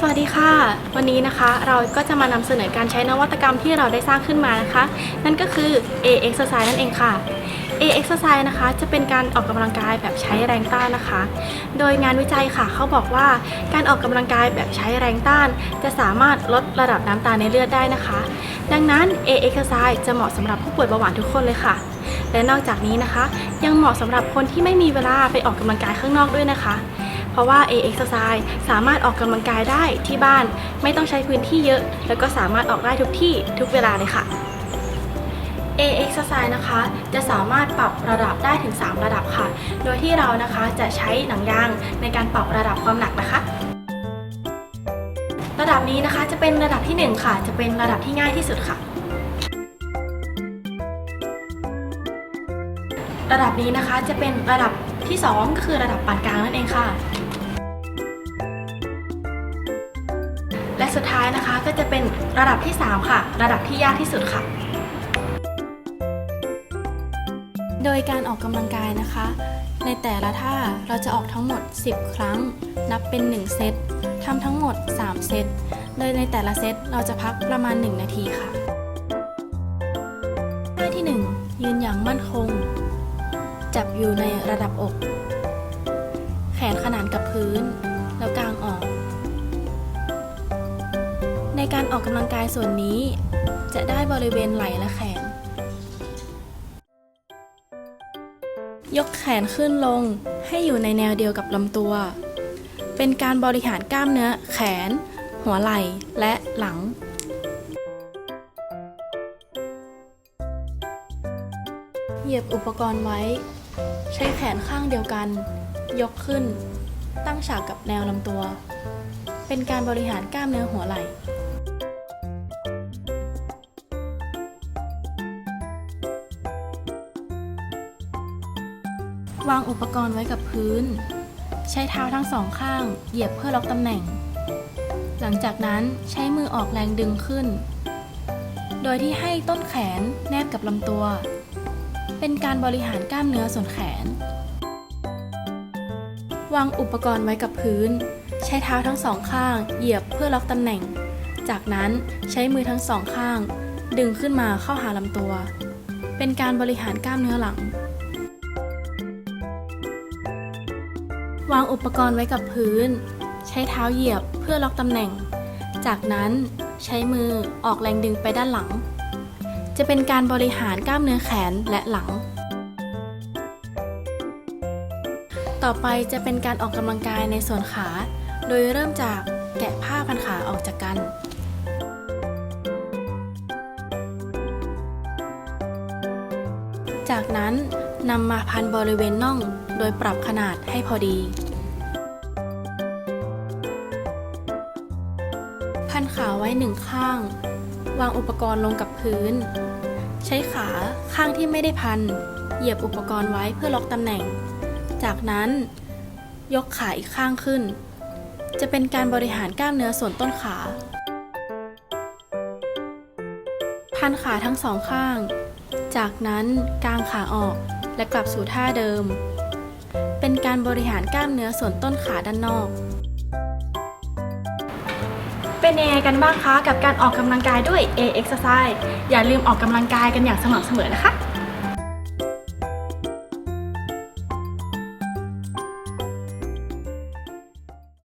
สวัสดีค่ะ วันนี้นะคะเราก็จะมานำเสนอการใช้นวัตกรรมที่เราได้สร้างขึ้นมานะคะ นั่นก็คือ A exercise นั่นเองค่ะ A exercise นะคะจะเป็นการออกกำลังกายแบบใช้แรงต้านนะคะ โดยงานวิจัยค่ะเขาบอกว่าการออกกำลังกายแบบใช้แรงต้าน จะสามารถลดระดับน้ำตาลในเลือดได้นะคะ ดังนั้น A exercise จะเหมาะสำหรับผู้ป่วยเบาหวานทุกคนเลยค่ะ และนอกจากนี้นะคะ ยังเหมาะสำหรับคนที่ไม่มีเวลาไปออกกำลังกายข้างนอกด้วยนะคะ เพราะว่า A exercise สามารถออกกำลังกายได้ที่บ้าน ไม่ต้องใช้พื้นที่เยอะ แล้วก็สามารถออกได้ทุกที่ทุกเวลาเลยค่ะ A exercise นะคะ จะสามารถปรับระดับได้ถึง 3 ระดับค่ะ โดยที่เรานะคะจะใช้หนังยางในการปรับระดับความหนักนะคะ ระดับนี้นะคะจะเป็นระดับที่ 1 ค่ะ จะเป็นระดับที่ง่ายที่สุดค่ะ ระดับนี้นะคะจะเป็นระดับที่ 2 ก็คือระดับปานกลางนั่นเองค่ะ ระดับที่ 3 ค่ะ ระดับที่ยากที่สุดค่ะ โดยการออกกำลังกายนะคะ ในแต่ละท่าเราจะออกทั้งหมด 10 ครั้ง นับเป็น 1 เซตทำทั้งหมด 3 เซต โดยในแต่ละเซตเราจะพักประมาณ 1 นาทีค่ะท่าที่ 1 ยืนอย่างมั่นคง จับอยู่ในระดับอก แขนขนานกับพื้น แล้วกางออก การออกกำลังกายส่วนนี้ จะได้บริเวณไหล่และแขน ยกแขนขึ้นลงให้อยู่ในแนวเดียวกับลำตัว เป็นการบริหารกล้ามเนื้อ แขน หัวไหล่และหลังเหยียบอุปกรณ์ไว้ ใช้แขนข้างเดียวกัน ยกขึ้น ตั้งฉากกับแนวลำตัว เป็นการบริหารกล้ามเนื้อหัวไหล่ วางอุปกรณ์ไว้กับพื้น ใช้เท้าทั้งสองข้าง เหยียบเพื่อล็อกตำแหน่ง หลังจากนั้นใช้มือออกแรงดึงขึ้น โดยที่ให้ต้นแขนแนบกับลำตัว เป็นการบริหารกล้ามเนื้อส่วนแขน วางอุปกรณ์ไว้กับพื้น ใช้เท้าทั้งสองข้าง เหยียบเพื่อล็อกตำแหน่ง จากนั้นใช้มือทั้งสองข้าง ดึงขึ้นมาเข้าหาลำตัว เป็นการบริหารกล้ามเนื้อหลัง วางอุปกรณ์ไว้กับพื้น ใช้เท้าเหยียบเพื่อล็อกตำแหน่ง จากนั้นใช้มือออกแรงดึงไปด้านหลัง จะเป็นการบริหารกล้ามเนื้อแขนและหลัง ต่อไปจะเป็นการออกกำลังกายในส่วนขา โดยเริ่มจากแกะผ้าพันขาออกจากกันจากนั้น นำมาพันบริเวณน่องโดยปรับขนาดให้พอดี พันขาไว้หนึ่งข้าง วางอุปกรณ์ลงกับพื้น ใช้ขาข้างที่ไม่ได้พัน เหยียบอุปกรณ์ไว้เพื่อล็อกตำแหน่ง จากนั้น ยกขาอีกข้างขึ้น จะเป็นการบริหารกล้ามเนื้อส่วนต้นขา พันขาทั้งสองข้าง จากนั้นกางขาออก และกลับสู่ท่าเดิม เป็นการบริหารกล้ามเนื้อส่วนต้นขาด้านนอก เป็นยังไงกันบ้างคะกับการออกกำลังกายด้วย A exercise อย่าลืมออกกำลังกายกันอย่างสม่ำเสมอนะคะ